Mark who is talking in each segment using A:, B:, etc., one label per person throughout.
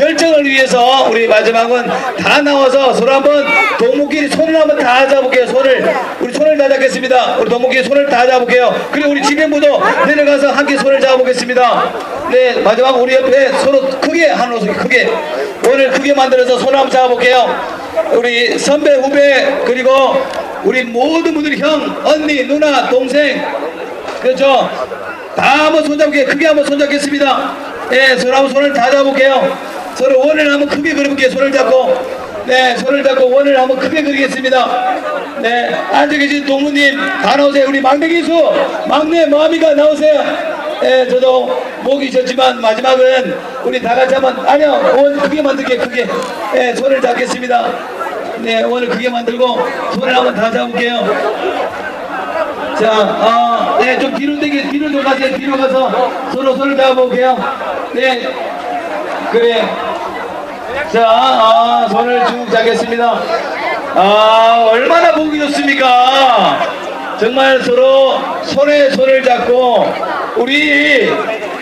A: 열정을 위해서 우리 마지막은 다 나와서 서로 한번 동무끼리 손을 한번 다 잡을게요. 손을 우리 손을 다 잡겠습니다. 우리 동무끼리 손을 다 잡을게요. 그리고 우리 지명부도 내려가서 함께 손을 잡아보겠습니다. 네 마지막 우리 옆에 서로 크게 한 옷을 크게 오늘 크게 만들어서 손을 한번 잡아볼게요. 우리 선배 후배 그리고 우리 모든 분들 형 언니 누나 동생 그렇죠. 다 한번 손잡게 크게 한번 손잡겠습니다. 예, 서로 손을 다 잡을게요. 서로 원을 한번 크게 그려볼게요. 손을 잡고. 네, 손을 잡고 원을 한번 크게 그리겠습니다. 네, 앉아 계신 동무님 다 나오세요. 우리 막내 기수, 막내 마미가 나오세요. 예, 저도 목이 졌지만 마지막은 우리 다 같이 한번 아니요, 원 크게 만들게 크게. 예, 손을 잡겠습니다. 네, 원을 크게 만들고 손을 한번 다 잡을게요. 자, 어, 네, 좀 뒤로 되게 뒤로 좀 가세요. 뒤로 가서 서로 손을 잡아볼게요. 네, 그래. 자, 아, 손을 쭉 잡겠습니다. 아, 얼마나 보기 좋습니까? 정말 서로 손에 손을 잡고 우리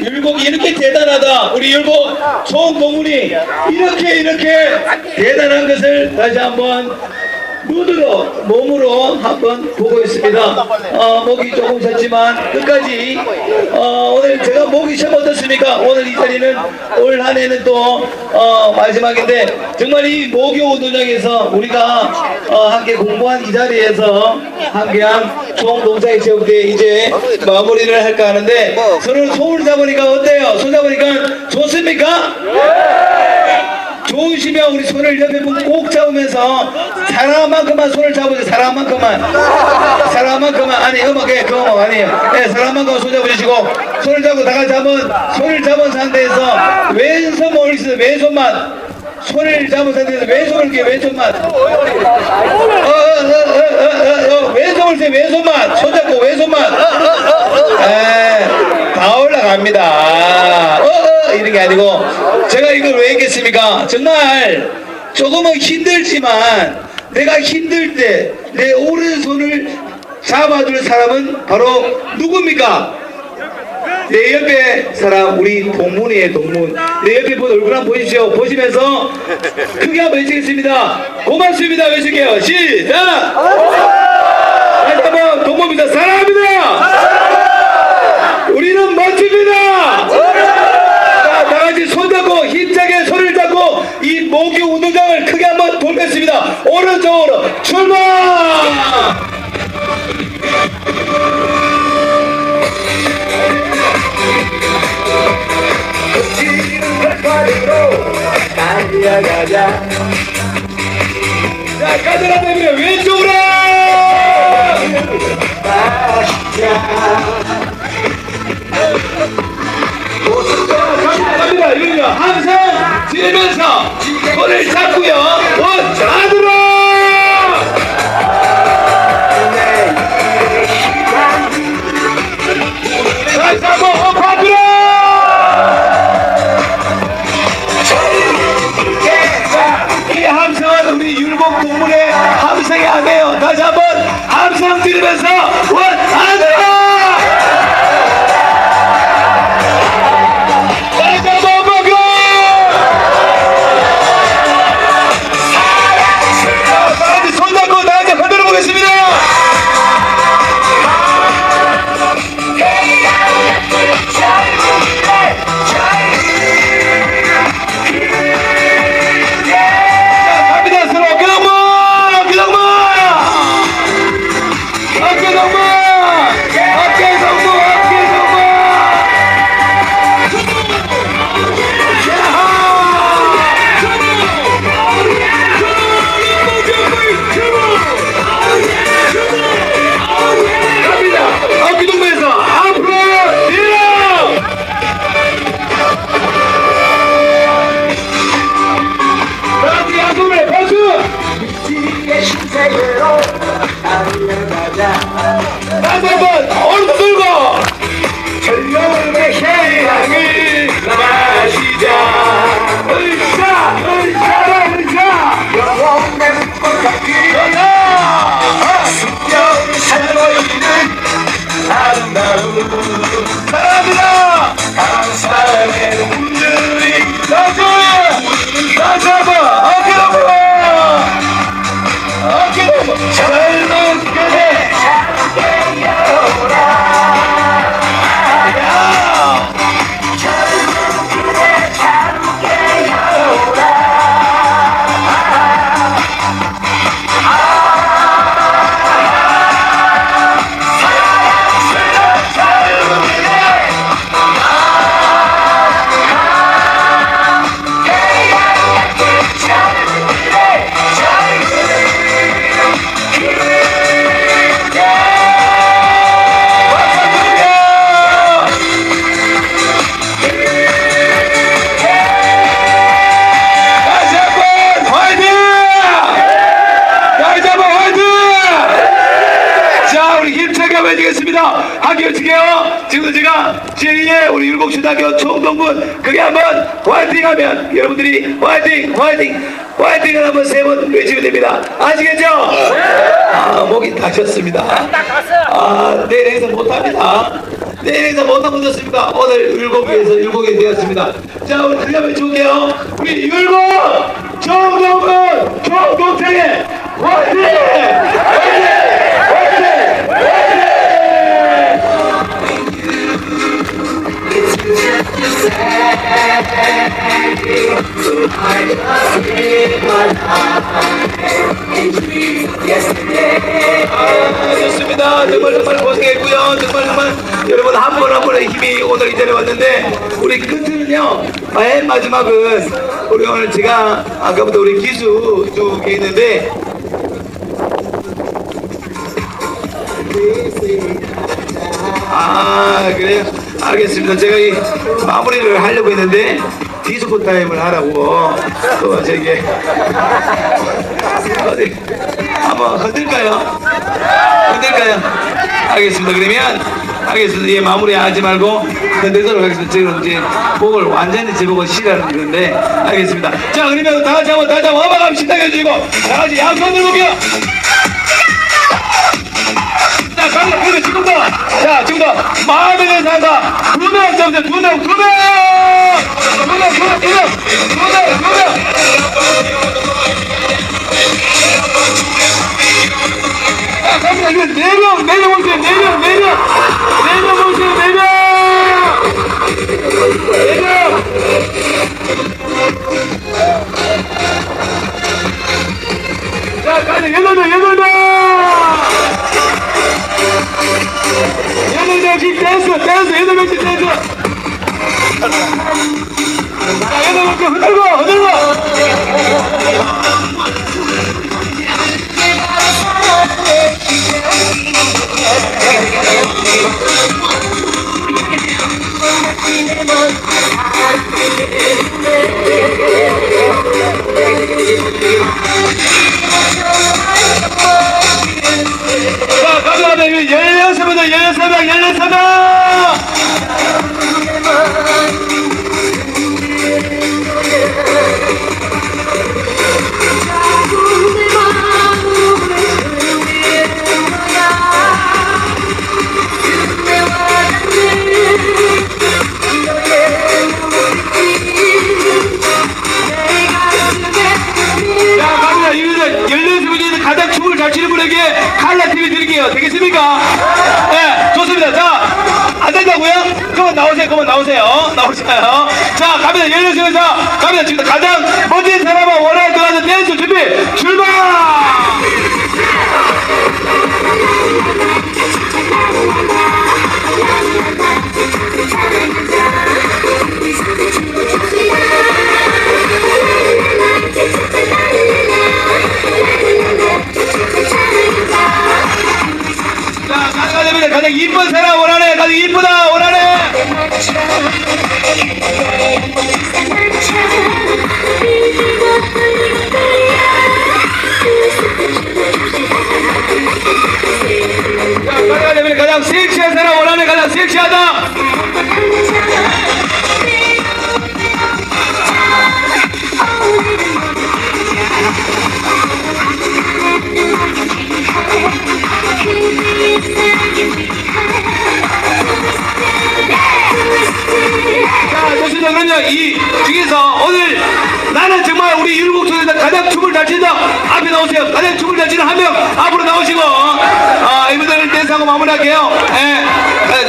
A: 율곡이 이렇게 대단하다. 우리 율곡 총동문이 이렇게 이렇게 대단한 것을 다시 한번 눈으로 몸으로 한번 보고 있습니다. 어, 목이 조금 셨지만 끝까지 어, 오늘 제가 목이 좀 어떻습니까? 오늘 이 자리는 올 한해는 또 어, 마지막인데 정말 이 목요 운동장에서 우리가 어, 함께 공부한 이 자리에서 함께한 총동사의 체육대 이제 마무리를 할까 하는데 서로 손을 잡으니까 어때요? 손 잡으니까 좋습니까? 좋으시면 우리 손을 옆에 보고 꼭 잡으면서 사람만큼만 손을 잡으세요. 사람만큼만. 사람만큼만. 아니, 음악에 그 음악 아니에요. 네, 사람만큼만 손 잡으시고 손을 잡고 다 같이 한번 손을 잡은 상태에서 왼손 올리세요. 왼손만. 손을 잡은 상태에서 왼손을 이렇게 왼손만. 어, 어, 어, 어, 어, 어, 왼손 올리세요. 왼손만. 손 잡고 왼손만. 에, 다 올라갑니다. 어, 어, 이런 게 아니고 왜 했겠습니까? 정말 조금은 힘들지만 내가 힘들 때 내 오른손을 잡아줄 사람은 바로 누굽니까? 내 옆에 사람 우리 동문이에요 동문. 내 옆에 본 얼굴 한번 보십시오 보시면서 크게 한번 외치겠습니다. 고맙습니다 외칠게요. 시작! 다시 한번 동문입니다. 사랑합니다! 우리는 멋집니다 자, 다 같이 손잡고 힘차게 손을 잡고 이 운동장을 크게 한번 돌겠습니다. 오른쪽으로 출발! 달려가자. 자, 가드라 때문에 왼쪽으로! 자, 갑니다. 이거요. 항상 지르면서 손을 잡고요. 원, 안으로! 제2의 우리 율곡초등학교 총동문 그게 한번 화이팅 하면 여러분들이 화이팅, 화이팅, 화이팅을 한번 세 번 외치면 됩니다. 아시겠죠? 아, 목이 다셨습니다. 아, 내일 행사 못합니다. 내일 행사 못하면 좋습니까? 오늘 율곡위에서 율곡이 되었습니다. 자, 크게 한번 외쳐볼게요. 우리 율곡 총동문 화이팅! 화이팅! 화이팅! 좋습니다. 정말 정말 고생했고요. 정말 정말 여러분 한 번 한 번의 힘이 오늘 이 자리에 왔는데 우리 끝은요. 맨 마지막은 우리 오늘 제가 아까부터 우리 기수 쪽에 있는데 아 그래요? 알겠습니다. 제가 이 마무리를 하려고 했는데 디스코 타임을 하라고 또 저기 어디 한번 흔들까요? 흔들까요? 알겠습니다. 그러면 알겠습니다. 예, 마무리하지 말고 흔들도록 하겠습니다. 지금 이제 곡을 완전히 제목을 싫어하는 건데 알겠습니다. 자 그러면 다 같이 한번 다시 한번 음악 신나게 해주시고 다 같이 양손 들어볼게요. 두 명, 점수, 두 명, 두 명! 두 명, 두 명, 두 명, 두 명, 두 명! 자, 갑니다. 이거 네 명, 네명 흔들고, 흔들고. 자, 가져가자. 이거 열여섯 명, 열여섯 명, 열여섯 명. 나오세요. 자, 갑니다. 자, 갑니다. 지금 가장 멋진 사람과 섹시한 사람 원하네. 가장 섹시하다. 자. 그럼요. 이 중에서 오늘 나는 정말 우리 율곡촌에서 가장 춤을 잘 춘다. 앞에 나오세요. 가장 춤을 잘 추는 한 명 앞으로 나오시고, 아, 이분들은 댄스하고 마무리할게요. 예.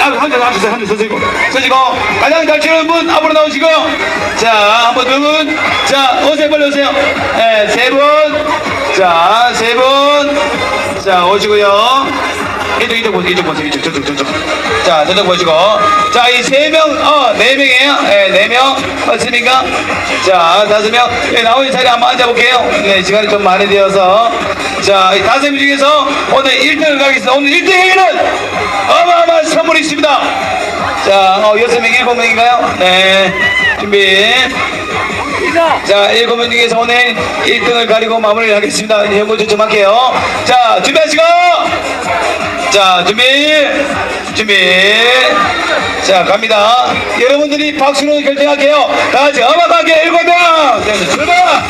A: 아, 한 줄, 한줄 서시고. 서시고. 가장 잘 추는 분 앞으로 나오시고. 자, 한 번, 두 분. 자, 오세요. 빨리 오세요. 예, 세 분. 자, 세 분. 자, 오시고요. 이쪽 이쪽 보세요 이쪽 보세요 이쪽 저쪽 저쪽 자 저쪽 보시고. 자 이 세 명 어 네 명이에요? 예네명? 맞습니까? 자 다섯 명? 예, 나오는 자리 한번 앉아볼게요. 네 시간이 좀 많이 되어서. 자 이 다섯 명 중에서 오늘 1등을 가겠습니다. 오늘 1등에게는 어마어마한 선물이 있습니다. 자 어 여섯 명 일곱 명인가요? 네 준비. 자, 일곱 명 중에서 오늘 1등을 가리고 마무리를 하겠습니다. 현무 추첨할게요. 자, 준비하시고! 자, 준비! 준비. 자, 갑니다. 여러분들이 박수로 결정할게요. 다 같이 음악하게 일곱 명. 네, 출발!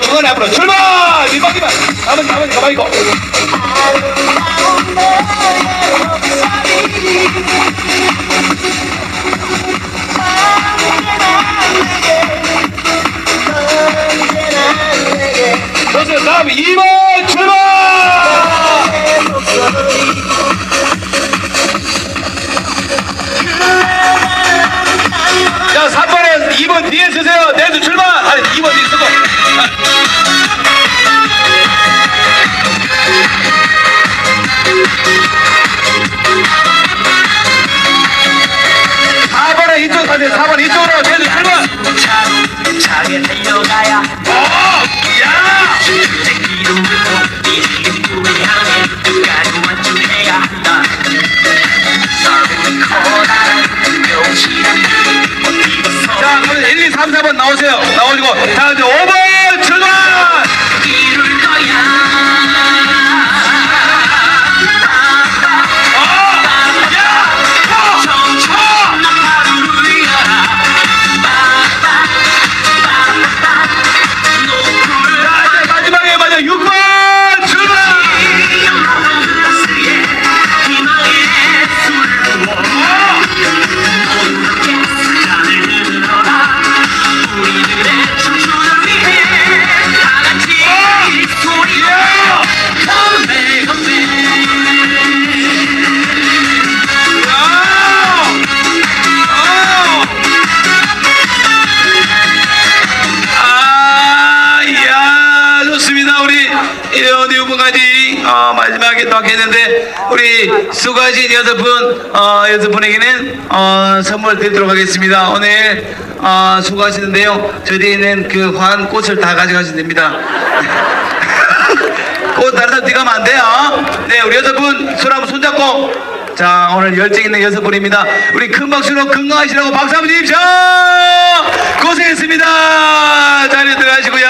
A: 요 중간에 앞으로 출발! 민박이만. 가만히 가만히 가만히 있고. 좋습니다. 다음 2번 자,
B: 이제
A: 5번 수고하신 여섯 분, 어, 여섯 분에게는 어, 선물 드리도록 하겠습니다. 오늘 어, 수고하시는데요. 저희에 있는 그 화한 꽃을 다 가져가시면 됩니다. 꽃 다른 사람 뛰가면 안 돼요. 네, 우리 여섯 분 손 한번 손잡고. 자, 오늘 열정 있는 여섯 분입니다. 우리 큰 박수로 건강하시라고 박수 한번 주십시오. 고생했습니다. 자리 들어가시고요.